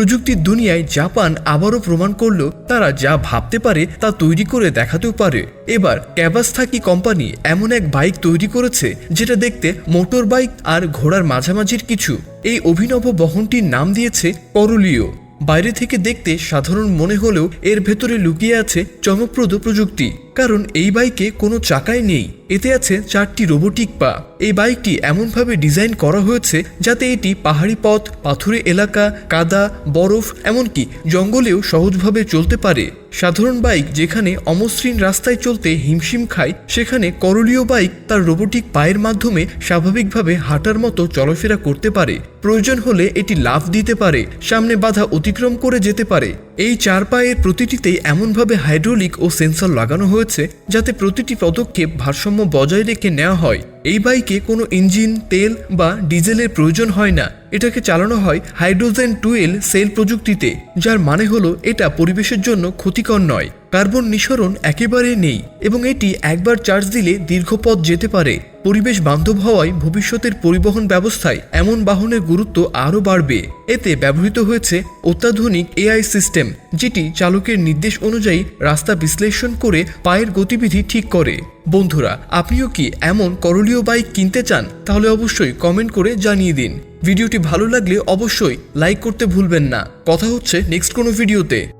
প্রযুক্তির দুনিয়ায় জাপান আবারও প্রমাণ করল তারা যা ভাবতে পারে তা তৈরি করে দেখাতেও পারে। এবার ক্যাবাস্থাকি কোম্পানি এমন এক বাইক তৈরি করেছে যেটা দেখতে মোটর বাইক আর ঘোড়ার মাঝামাঝির কিছু। এই অভিনব বহনটির নাম দিয়েছে করুলিও বাইরে থেকে দেখতে সাধারণ মনে হলেও এর ভেতরে লুকিয়ে আছে চমকপ্রদ প্রযুক্তি। কারণ এই বাইকে কোনো চাকাই নেই। এতে আছে চারটি রোবোটিক পা। এই বাইকটি এমনভাবে ডিজাইন করা হয়েছে যাতে এটি পাহাড়ি পথ, পাথুরে এলাকা, কাদা, বরফ, এমনকি জঙ্গলেও সহজভাবে চলতে পারে। সাধারণ বাইক যেখানে অমসৃণ রাস্তায় চলতে হিমশিম খায়, সেখানে করলীয় বাইক তার রোবোটিক পায়ের মাধ্যমে স্বাভাবিকভাবে হাঁটার মতো চলাফেরা করতে পারে। প্রয়োজন হলে এটি লাফ দিতে পারে, সামনে বাধা অতিক্রম করে যেতে পারে। এই চার পায়ের প্রতিটিতেই এমনভাবে হাইড্রোলিক ও সেন্সর লাগানো হয়েছে যাতে প্রতিটি পদক্ষেপ ভারসাম্য বজায় রেখে নেওয়া হয়। এই বাইকে কোনো ইঞ্জিন, তেল বা ডিজেলের প্রয়োজন হয় না। এটাকে চালানো হয় হাইড্রোজেন টুয়েল সেল প্রযুক্তিতে, যার মানে হলো এটা পরিবেশের জন্য ক্ষতিকর নয়। কার্বন নিঃসরণ একেবারে নেই এবং এটি একবার চার্জ দিলে দীর্ঘ পথ যেতে পারে। পরিবেশ বান্ধব হওয়ায় ভবিষ্যতের পরিবহন ব্যবস্থায় এমন বাহনের গুরুত্ব আরও বাড়বে। এতে ব্যবহৃত হয়েছে অত্যাধুনিক এআই সিস্টেম, যেটি চালকের নির্দেশ অনুযায়ী রাস্তা বিশ্লেষণ করে পায়ের গতিবিধি ঠিক করে। বন্ধুরা, আপনিও কি এমন করলীয় বাইক কিনতে চান? তাহলে অবশ্যই কমেন্ট করে জানিয়ে দিন। ভিডিওটি ভালো লাগলে অবশ্যই লাইক করতে ভুলবেন না। কথা হচ্ছে নেক্সট কোনো ভিডিওতে।